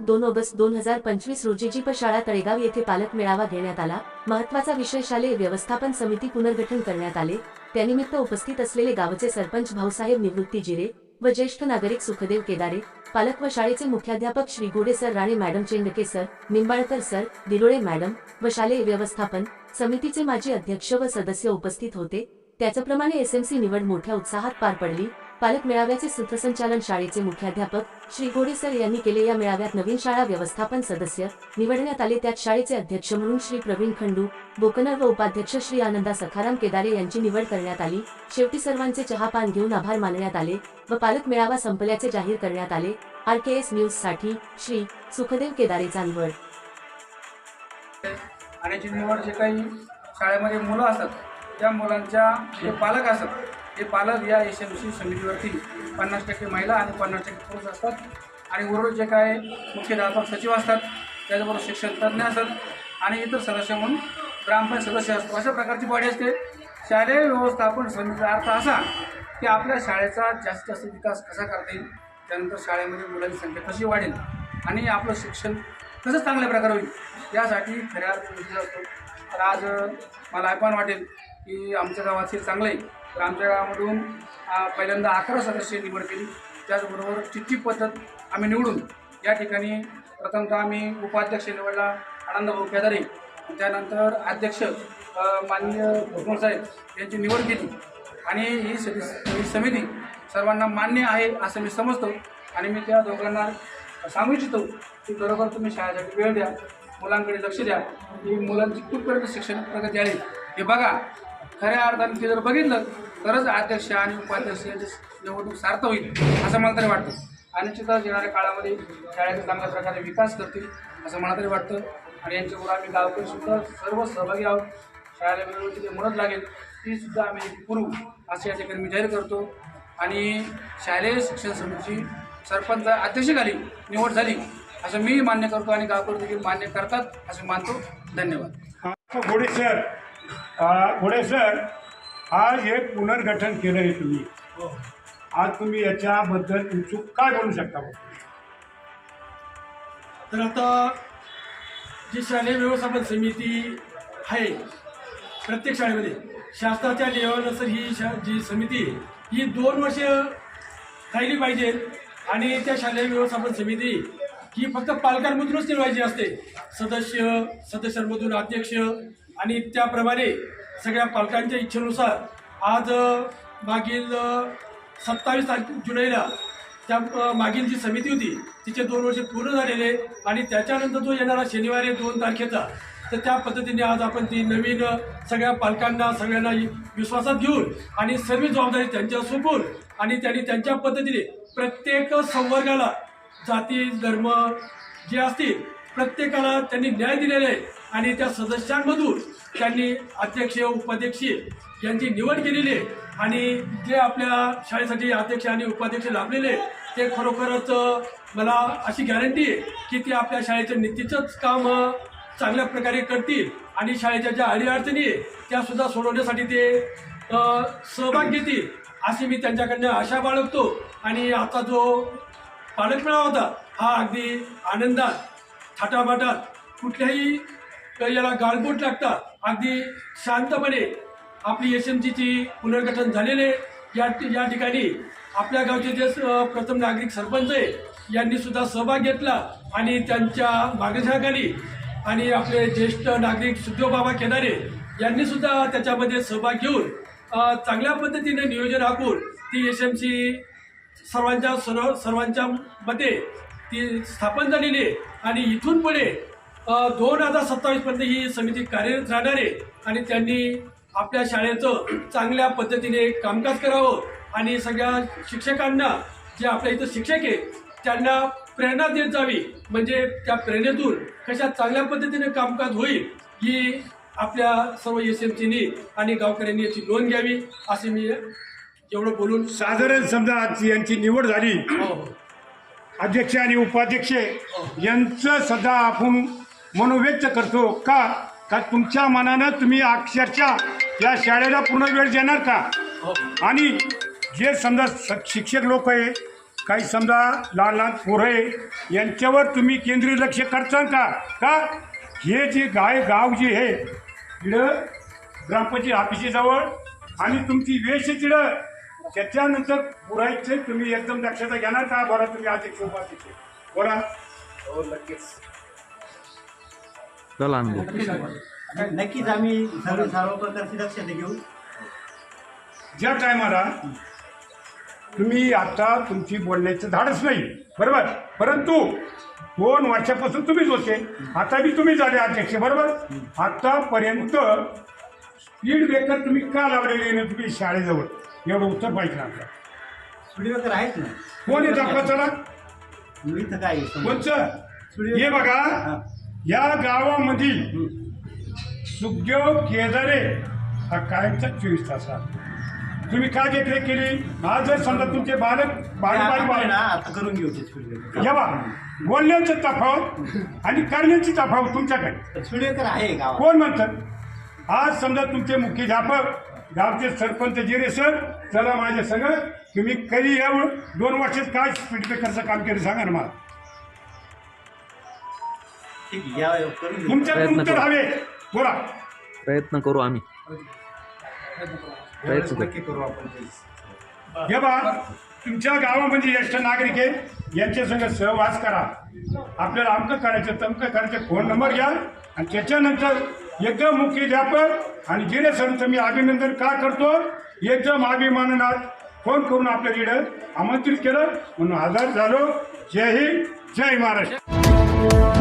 दोन ऑगस्ट दोन हजार पंचवीस रोजी जीप शाळा तळेगाव येथे पालक मेळावा घेण्यात आला. महत्त्वाचा विषय शालेय व्यवस्थापन समिती पुनर्गठन करण्यात आले. त्यानिमित्त उपस्थित असलेले गावचे सरपंच भाऊसाहेब निवृत्ती जिरे व ज्येष्ठ नागरिक सुखदेव केदारे पालक व शाळेचे मुख्याध्यापक Shri Gode sir Rane madam Chendke sir Nimbalkar sir Dirole madam व शालेय व्यवस्थापन समितीचे माजी अध्यक्ष व सदस्य उपस्थित होते. त्याचप्रमाणे एसएमसी निवड मोठ्या उत्साहात पार पडली. पालक मेळाव्याचे सूत्रसंचालन शाळेचे मुख्याध्यापक श्री गोडेसर यांनी केले या मेळाव्यात नवीन शाळा व्यवस्थापन सदस्य निवडण्यात आले. त्यात शाळेचे अध्यक्ष म्हणून श्री प्रवीण खंडू बोकनर व उपाध्यक्ष श्री आनंदा सखाराम केदारे यांची निवड करण्यात आली. शेवटी सर्वांचे चहापान घेऊन आभार मानण्यात आले व पालक मेळावा संपल्याचे जाहीर करण्यात आले. आर के एस न्यूजसाठी श्री सुखदेव केदारे चांदवड आणि जी निवड जे काही शाळेमध्ये मुलं असतात त्या मुलांच्या जे पालक असतात हे पालक या एस एम सी समितीवरती पन्नास टक्के महिला आणि पन्नास टक्के पुरुष असतात. आणि उर्वरित जे काय मुख्याध्यापक सचिव असतात त्याचबरोबर शिक्षण तज्ज्ञ असतात आणि इतर सदस्य म्हणून ग्रामपंचायत सदस्य असतो अशा प्रकारची बॉडी असते. शालेय व्यवस्थापन समितीचा अर्थ असा की आपल्या शाळेचा जास्तीत जास्त विकास कसा करता येईल त्यानंतर शाळेमध्ये मुलांची संख्या कशी वाढेल आणि आपलं शिक्षण कसं चांगल्या प्रकारे होईल यासाठी खऱ्या असतो तर आज मला अभिमान वाटेल की आमच्या गावात हे चांगलं आहे. तर आमच्या गावामधून पहिल्यांदा अकरा सदस्य निवड केली. त्याचबरोबर चिठ्ठी पद्धत आम्ही निवडून या ठिकाणी प्रथमतः आम्ही उपाध्यक्ष निवडला आनंदभाऊ केदारे त्यानंतर अध्यक्ष माननीय भुजबळ साहेब यांची निवड केली. आणि ही सदस्य ही समिती सर्वांना मान्य आहे असं मी समजतो. आणि मी त्या दोघांना सांगू इच्छितो की खरोखर तुम्ही शाळेसाठी वेळ द्या मुलांकडे लक्ष द्या. की मुलांची कुठपर्यंत शिक्षण प्रगती आली हे बघा. खऱ्या अर्थाने ते जर बघितलं तरच अध्यक्ष आणि उपाध्यक्ष यांची निवडणूक सार्थ होईल असं मला तरी वाटतं. आणि येणाऱ्या काळामध्ये शाळेचा चांगल्या प्रकारे विकास करतील असं मला तरी वाटतं. आणि यांच्याबरोबर आम्ही गावकरी सुद्धा सर्व सहभागी आहोत. शाळेला वेळोवेळी जी मदत लागेल ती सुद्धा आम्ही पुरू असे या ठिकाणी मी जाहीर करतो. आणि शालेय शिक्षण समितीची सरपंच अध्यक्षखाली निवड झाली असं मी मान्य करतो आणि गावकरी देखील मान्य करतात असं मानतो. धन्यवाद. सर. घोडे सर आज हे पुनर्गठन केलं आहे तुम्ही. आज तुम्ही याच्याबद्दल इच्छुक काय बोलू शकता तर आता जी शालेय व्यवस्थापन समिती आहे प्रत्येक शाळेमध्ये शासनाच्या लेवलनुसार ही शा जी समिती ही दोन वर्ष राहिली पाहिजे आणि त्या शालेय व्यवस्थापन समिती ही फक्त पालकांमधूनच निवडायची असते. सदस्य सदस्यांमधून अध्यक्ष आणि त्याप्रमाणे सगळ्या पालकांच्या इच्छेनुसार आज मागील सत्तावीस जुलैला त्या मागील जी समिती होती तिचे दोन वर्ष पूर्ण झालेले आणि त्याच्यानंतर जो येणारा शनिवारी दोन तारखेचा तर त्या पद्धतीने आज आपण ती नवीन सगळ्या पालकांना सगळ्यांना विश्वासात घेऊन आणि सर्व जबाबदारी त्यांच्या सोपून आणि त्यांनी त्यांच्या पद्धतीने प्रत्येक संवर्गाला जाती धर्म जे असतील प्रत्येकाला त्यांनी न्याय दिलेला आहे. आणि त्या सदस्यांमधून त्यांनी अध्यक्ष उपाध्यक्ष यांची निवड केलेली आहे. आणि जे आपल्या शाळेसाठी अध्यक्ष आणि उपाध्यक्ष लाभलेले ते खरोखरच मला अशी गॅरंटी आहे की ते आपल्या शाळेचं नीतीचंच काम चांगल्या प्रकारे करतील आणि शाळेच्या ज्या अडीअडचणी आहे सोडवण्यासाठी ते सहभाग घेतील अशी मी त्यांच्याकडनं आशा बाळगतो. आणि आता जो पालक होता हा अगदी आनंदात थाटामाटात कुठल्याही तर याला गाळबोट लागतात. अगदी शांतपणे आपली एस एम सीची पुनर्गठन झालेले या या ठिकाणी आपल्या गावचे जे प्रथम नागरिक सरपंच आहे यांनी सुद्धा सहभाग घेतला आणि त्यांच्या मार्गदर्शनाखाली आणि आपले ज्येष्ठ नागरिक सुद्धोबाबा केदारे यांनी सुद्धा त्याच्यामध्ये सहभाग घेऊन चांगल्या पद्धतीने नियोजन आखून ती एस एम सी सर्वांच्या सर्व सर्वांच्या मते ती स्थापन झालेली आहे. आणि इथून पुढे दोन हजार सत्तावीसपर्यंत ही समिती कार्यरत राहणार आहे आणि त्यांनी आपल्या शाळेचं चांगल्या पद्धतीने कामकाज करावं आणि सगळ्या शिक्षकांना जे आपल्या इथं शिक्षक आहे त्यांना प्रेरणा देत जावी. म्हणजे त्या प्रेरणेतून कशा चांगल्या पद्धतीने कामकाज होईल ही आपल्या सर्व एस एम सीनी आणि गावकऱ्यांनी याची नोंद घ्यावी असे मी एवढं बोलून साधारण समजा आज यांची निवड झाली. हो हो. अध्यक्ष आणि उपाध्यक्ष यांचं सध्या आपण म्हणून व्यक्त करतो. का? का तुमच्या मनानं तुम्ही अक्षरशः या शाळेला पूर्ण वेळ देणार का? हो आणि जे समजा स- शिक्षक लोक आहे काही समजा लहान लहान पोरं आहे यांच्यावर तुम्ही केंद्रीय लक्ष करता का? का? हे जे गाय गाव जे आहे तिकडं ग्रामपंचायत ऑफिसेजवळ आणि तुमची वेश आहे त्याच्यानंतर पुरायचे तुम्ही एकदम दक्षता घेणार का? बरं तुम्ही अध्यक्ष उपाध्यक्ष बोला. हो, चला अनुभव नक्कीच आम्ही सर्व सर्व प्रकारची दक्षता घेऊ. ज्या टायमाला तुम्ही आता तुमची बोलण्याचं धाडच नाही बरोबर? परंतु दोन वर्षापासून तुम्हीच होते. आता बी तुम्ही झाले अध्यक्ष बरोबर? आतापर्यंत स्पीड ब्रेकर तुम्ही का लावलेले नाही? तुम्ही शाळेजवळ. एवढं उत्तर पाहिजे आपलं स्टुडिओ तर आहेत ना? कोण आहे दाखवा चला. मी इथं काय? कोणचं? हे बघा. या गावामध्ये सुखदेव केदारे हा कायमचा चोवीस तास. तुम्ही काय देखरेख केली? आज जर समजा तुमचे बालक ना आता करून घेऊ ते या बोलण्याचं तफावत आणि करण्याची तफावत तुमच्याकडे. तर आहे गावात. कोण म्हणतात आज समजा तुमचे मुख्याध्यापक गावचे सरपंच जिरे सर चला माझ्या संग तुम्ही कधी यावं? दोन वर्षात काय स्पीड ब्रेकरचं काम केलं सांगा ना मला. ठीक आहे या करून घेऊ. तुमच्याकडून प्रयत्न उत्तर करू. हवे बोला. प्रयत्न करू आम्ही. प्रयत्न करू. नक्की करू आपण ते. हे बा तुमच्या गावामध्ये ज्येष्ठ नागरिक आहे यांच्या संग सहवास करा. आपल्याला अमकं करायचं तमकं करायचं फोन नंबर घ्या. आणि त्याच्यानंतर एकदम मुख्याध्यापक आणि जिरे सरचं मी अभिनंदन का करतो? एकदम अभिमानात फोन करून आपल्या इकडं आमंत्रित केलं. म्हणून हजर झालो. जय हिंद. जय महाराष्ट्र.